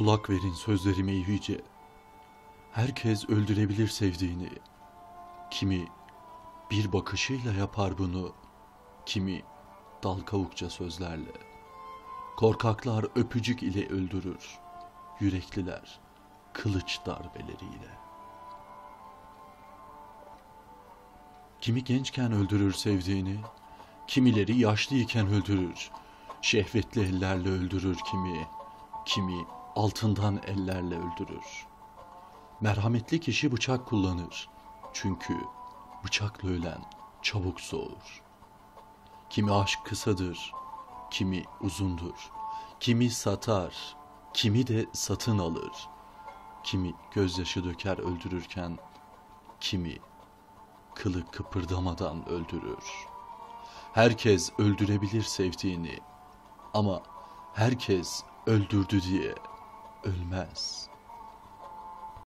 Kulak verin sözlerime iyice. Herkes öldürebilir sevdiğini. Kimi bir bakışıyla yapar bunu, kimi dal kavukça sözlerle. Korkaklar öpücük ile öldürür, yürekliler kılıç darbeleriyle. Kimi gençken öldürür sevdiğini, kimileri yaşlıyken öldürür. Şehvetli ellerle öldürür kimi, kimi altından ellerle öldürür. Merhametli kişi bıçak kullanır. Çünkü bıçakla ölen çabuk soğur. Kimi aşk kısadır, kimi uzundur. Kimi satar, kimi de satın alır. Kimi gözyaşı döker öldürürken, kimi kılı kıpırdamadan öldürür. Herkes öldürebilir sevdiğini ama herkes öldürdü diye ölmez.''